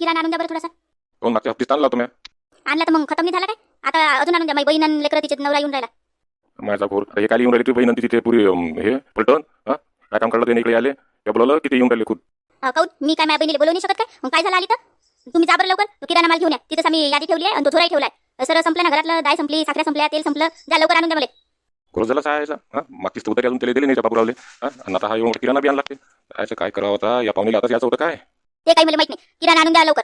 किराणा आणून द्या बरं थोडासा. मागच्या हप्तीत आणला तुम्ही आणला तर मग खतम नाही झाला काय? आता अजून आणून द्या. माझी बहीण आणि लेकरं तिचे नवरा येऊन राहिला. माझा आता हे काय येऊन राहिली ती बहीण आणि तिथे पुरी हे पलटण हा? काय काम काढलं त्याने इकडे आले. त्या बोलवलं येऊन राहिले खूप अं, मी काय माझ्या बहिणीला बोलवू नाही शकत काय? मग काय झालं आली तर? तुम्ही जा बरं लवकर. तो किराणा माल घेऊन या. तिथंच आम्ही यादी ठेवली आहे आणि तो थोराही ठेवलाय सर संपलं ना घरातलं? डाळ संपली साखऱ्या संपल्या तेल संपलं. जा लवकर आणून द्या मला. झाला सायचा हा? तर उद्या अजून त्याला दिले नाही हा? आणि आता हा येऊन किराणा बी आणला लागते. सायचं काय करावं होता या पाहुणीला आता याचं होतं काय? ते काही मला माहीत नाही. किराणा आणून द्या लवकर.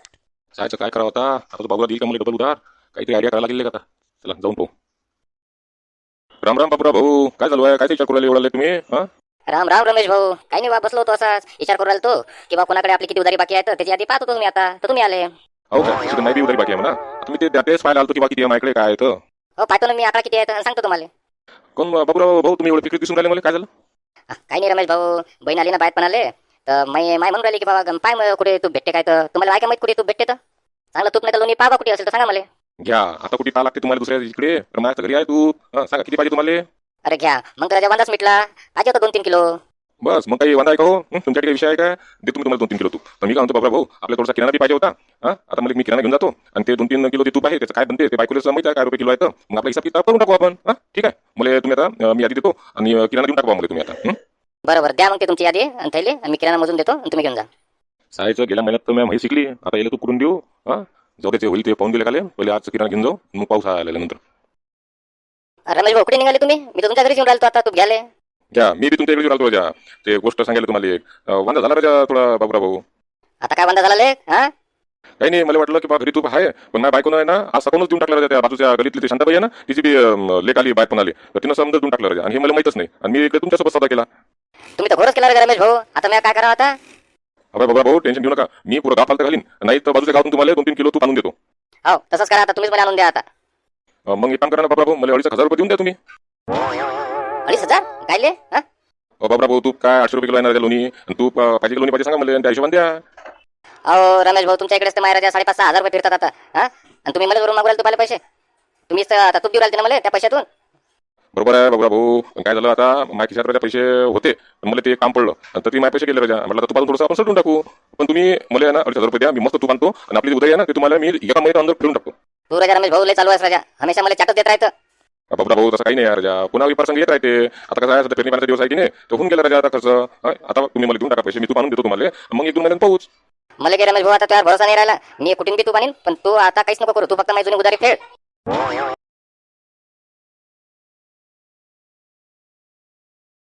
सायचं काय करावं होता आता तो बाबूला देईल का मला डबल उधार? काहीतरी आयडिया करायला लागेल का आता? चला जाऊन पाहू. राम राम बाबूराव भाऊ. काय चालू आहे? काय विचार करू राहिले एवढाले तुम्ही? हा? राम राम रमेश भाऊ. काही नाही बा बसलो होतो असाच. विचार करू राहिलो तो की बा कोणाकडे आपली किती उधारी बाकी आहे तर त्याची आधी पाहत होतो तुम्ही आता. तर तुम्ही आले. हो का? तिथे नाही बी उधारी बाकी आहे म्हणा. तुम्ही ते त्याच पाहायला आलतो की बाकी किती आहे माझ्याकडे काय आहे तर. हो पाहतो ना मी. आकडा किती आहे तर सांगतो तुम्हाला. कोण बाबूराव भाऊ तुम्ही एवढे फिक्री दिसून राहिले मला? काय झालं? हा, काही नाही रमेश भाऊ. बहीण आली ना बाहेर पण आले तर माय माय म्हणून राहिली की बाबा पाय कुठे तूप भेटते काय तर? तुम्हाला काय माहीत कुठे तूप भेटते तर? चांगलं तूप नाही तर लोणी पाहा कुठे असेल तर सांगा मला. घ्या. आता कुठे पाहा लागते तुम्हाला दुसऱ्या इकडे. माझ्या घरी आहे तू सांगा किती पाहिजे तुम्हाला? अरे घ्या. मग राजा वांदाच मिटला. पाहिजे होता दोन तीन किलो. बस मग काही वांदा आहे का हो? तुमच्याकडे विषय आहे काय? देतो मी तुम्हाला दोन तीन किलो तूप. तर मी काय म्हणतो बाबा भाऊ आपल्याला थोडासा किराणा पाहिजे होता. हा आता मला मी किराणा घेऊन जातो. आणि ते दोन तीन किलो ते तूप आहे त्याचं काय बनते? ते बायकोला माहिती आहे काय रुपये किलो आहे तर? मग आपला हिसाब किताब करून टाकू आपण. हा ठीक आहे. मला तुम्ही आता मी आधी देतो. आणि किराणा देऊन टाकू मला तुम्ही आता? बरोबर द्या मग ते तुमची यादी आणि थैली आणि मी किराणा मोजून देतो आणि तुम्ही घेऊन जा. सायचं गेल्या महिन्यात तर मी माहिती शिकली. आता याला तू करून देऊ हा? जाऊ त्याचे होईल ते पाहून दिले काले. पहिले आज किराणा घेऊन जाऊ मग पाऊस आल्यानंतर. रमेश भाऊ कुठे निघाले तुम्ही? मी तर तुमच्या घरीच येऊन राहिलो आता तूप घ्याले. घ्या मी बी तुमच्या इकडे राहतो राजा. ते गोष्ट सांगायला तुम्हाला एक. अं, वांदा झाला राजा थोडा बाबूराव? भाऊ आता काय वांदा झाला ले हा? काही नाही मला वाटलं की बा घरी तूप आहे पण माझ्या बायकोनं आहे ना आज सकाळूनच देऊन टाकलं राजा त्या बाजूच्या गलीतली ते शांताबाई आहे ना तिची बी अं, लेक आली बायक पण आली. तर तिनं समजा देऊन टाकलं राजा. आणि हे मला माहितच नाही. आणि मी इकडे तुमच्यासोबत सौदा केला. तुम्ही तर घोरच केला रमेश भाऊ. आता मी काय करावं आता? अबे बाबा भाऊ टेन्शन घेऊ नका. मी पुरं गाव फालतं घालीन. नाही तर बाजूच्या गावातून तुम्हाला दोन तीन किलो तूप आणून देतो. हो तसंच करा आता. तुम्हीच मला आणून द्या आता. अं, मग एक काम करा ना बाबा भाऊ मला अडीच हजार रुपये देऊन द्या तुम्ही. अडीच हजार? काय ले हा? अं, बाबा भाऊ तूप काय आठशे रुपये किलो राजा लोणी? आणि तूप अं, पाहिजे लोणी पाहिजे सांगा मला आणि त्या हिशोबाने द्या. अहो रमेश भाऊ तुमच्या इकडेच तर महाराजा साडेपाच सहा हजार रुपये फिरतात आता. हा? आणि तुम्ही मला वरून मागू राहिले तुम्हाला पैसे? तुम्हीच तर आता तूप देऊ राहिले ना मला त्या पैशातून? बरोबर आहे बाबा भाऊ काय झालं आता माझ्या खिशात राजा पैसे होते मला ते काम पडलं. तर ते माझे पैसे गेले राजा म्हटलं तुम्हाला थोडंसं आपण सोडून टाकू. पण तुम्ही मला आहे ना अडीच हजार रुपये द्या मी मस्त तूप आणतो. आणि आपली उदय आहे ना ते तुम्हाला मी एका महिन्यात अंदर फिरून टाकतो. तू राजा रमेश भाऊ लय चालू आहेस राजा. हमेशा मला चाटच देत राहतं बाबा भाऊ तसं काही नाही आहे राजा. पुन्हा प्रसंग येत राहते. आता कसं आहे पेरणी पाण्याचा दिवस आहे की नाही तो होऊन गेला राजा आता खर्च. आता तुम्ही मला देऊन टाका पैसे मी तू आणून देतो तुम्हाला. मग एक दोन महिन्यात पाहूच. मला की रमेश भाऊ आता तुझ्यावर भरोसा नाही राहिला. मी कुठून बी तू आणीन पण तू आता काहीच नको करू. तू फक्त माझी जुनी फेड